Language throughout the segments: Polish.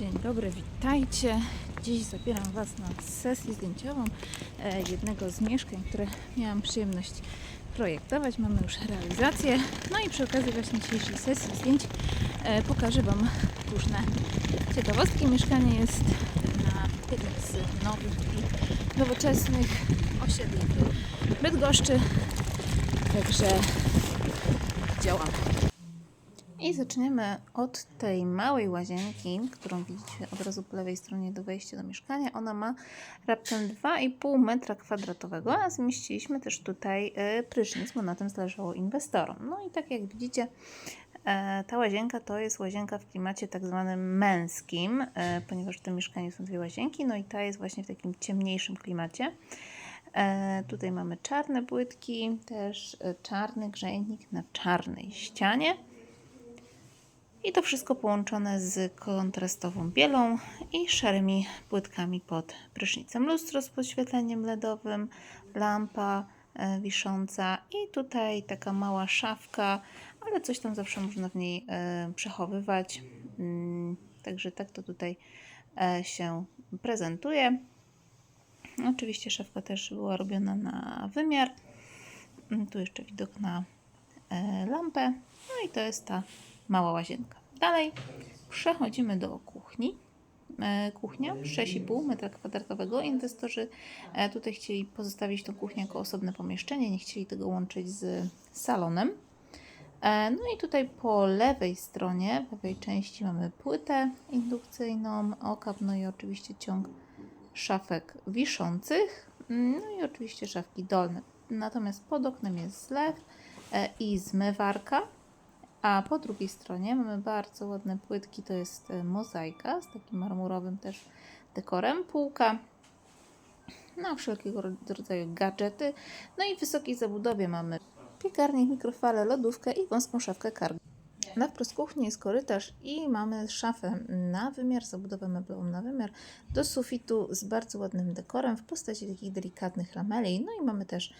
Dzień dobry, witajcie. Dziś zabieram Was na sesję zdjęciową e, jednego z mieszkań, które miałam przyjemność projektować. Mamy już realizację. No i przy okazji właśnie dzisiejszej sesji zdjęć e, pokażę Wam różne ciekawostki. Mieszkanie jest na jednym z nowych i nowoczesnych osiedli Bydgoszczy. Także działamy. I zaczniemy od tej małej łazienki, którą widzicie od razu po lewej stronie do wejścia do mieszkania. Ona ma raptem 2,5 metra kwadratowego, a zmieściliśmy też tutaj e, prysznic, bo na tym zależało inwestorom. No i tak jak widzicie, e, ta łazienka to jest łazienka w klimacie tak zwanym męskim, e, ponieważ w tym mieszkaniu są dwie łazienki, no i ta jest właśnie w takim ciemniejszym klimacie. E, tutaj mamy czarne płytki, też czarny grzejnik na czarnej ścianie. I to wszystko połączone z kontrastową bielą i szarymi płytkami pod prysznicem. Lustro z podświetleniem LEDowym, lampa e, wisząca i tutaj taka mała szafka, ale coś tam zawsze można w niej e, przechowywać. Mm, Także tak to tutaj e, się prezentuje. Oczywiście szafka też była robiona na wymiar. Mm, Tu jeszcze widok na lampę. No i to jest ta mała łazienka. Dalej przechodzimy do kuchni. E, Kuchnia 6,5 m2. Inwestorzy e, tutaj chcieli pozostawić tą kuchnię jako osobne pomieszczenie, nie chcieli tego łączyć z salonem. E, No i tutaj po lewej stronie, w lewej części mamy płytę indukcyjną, okap, no i oczywiście ciąg szafek wiszących, no i oczywiście szafki dolne. Natomiast pod oknem jest zlew i zmywarka, a po drugiej stronie mamy bardzo ładne płytki, to jest e, mozaika z takim marmurowym też dekorem, półka na wszelkiego ro- rodzaju gadżety, no i w wysokiej zabudowie mamy piekarnik, mikrofalę, lodówkę i wąską szafkę cargo. Na wprost kuchni jest korytarz i mamy szafę na wymiar, zabudowę meblową na wymiar do sufitu z bardzo ładnym dekorem w postaci takich delikatnych lameli. No i mamy też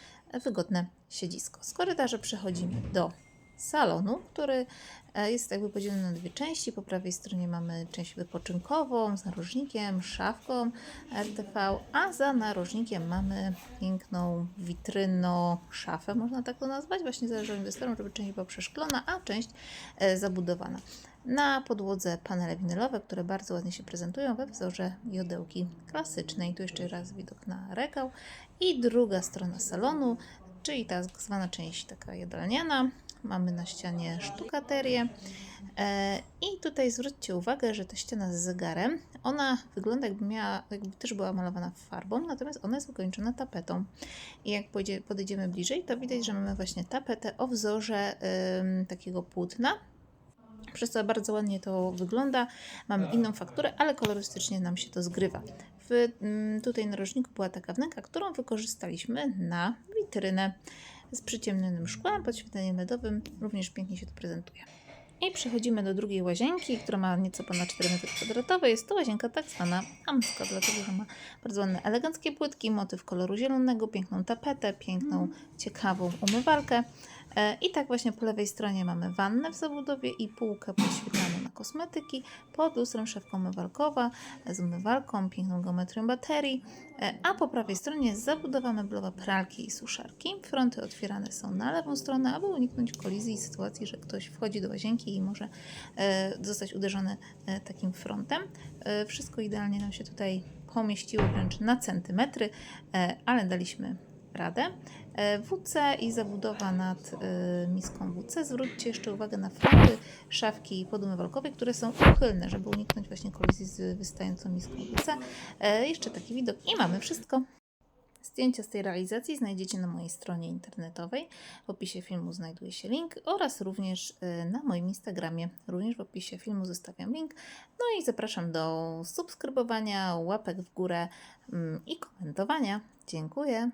wygodne siedzisko. Z korytarza przechodzimy do salonu, który e, jest jakby podzielony na dwie części. Po prawej stronie mamy część wypoczynkową z narożnikiem, szafką RTV, a za narożnikiem mamy piękną witryno szafę, można tak to nazwać. Właśnie zależy inwestorom, żeby część była przeszklona, a część e, zabudowana. Na podłodze panele winylowe, które bardzo ładnie się prezentują we wzorze jodełki klasycznej. Tu jeszcze raz widok na regał. I druga strona salonu, czyli tak zwana część taka jadalniana. Mamy na ścianie sztukaterię. E, I tutaj zwróćcie uwagę, że ta ściana z zegarem, ona wygląda jakby miała, jakby też była malowana farbą, natomiast ona jest wykończona tapetą. I jak podejdziemy bliżej, to widać, że mamy właśnie tapetę o wzorze ym, takiego płótna, przez co bardzo ładnie to wygląda. Mamy inną fakturę, ale kolorystycznie nam się to zgrywa. Mm, tutaj na rożniku była taka wnęka, którą wykorzystaliśmy na witrynę z przyciemnionym szkłem, podświetleniem LEDowym. Również pięknie się to prezentuje. I przechodzimy do drugiej łazienki, która ma nieco ponad 4 m2. Jest to łazienka tak zwana amska, dlatego że ma bardzo ładne, eleganckie płytki, motyw koloru zielonego, piękną tapetę, piękną, ciekawą umywalkę. E, I tak właśnie po lewej stronie mamy wannę w zabudowie i półkę podświetlaną kosmetyki. Pod lustrem szafka umywalkowa z umywalką, piękną geometrią baterii. E, A po prawej stronie jest zabudowa meblowa pralki i suszarki. Fronty otwierane są na lewą stronę, aby uniknąć kolizji i sytuacji, że ktoś wchodzi do łazienki i może e, zostać uderzony e, takim frontem. Wszystko idealnie nam się tutaj pomieściło wręcz na centymetry, ale daliśmy radę. E, WC i zabudowa nad e, miską WC. Zwróćcie jeszcze uwagę na fronty szafki podumywalkowej, które są uchylne, żeby uniknąć właśnie kolizji z wystającą miską WC. E, Jeszcze taki widok i mamy wszystko. Zdjęcia z tej realizacji znajdziecie na mojej stronie internetowej. W opisie filmu znajduje się link oraz również na moim Instagramie. Również w opisie filmu zostawiam link. No i zapraszam do subskrybowania, łapek w górę mm, i komentowania. Dziękuję.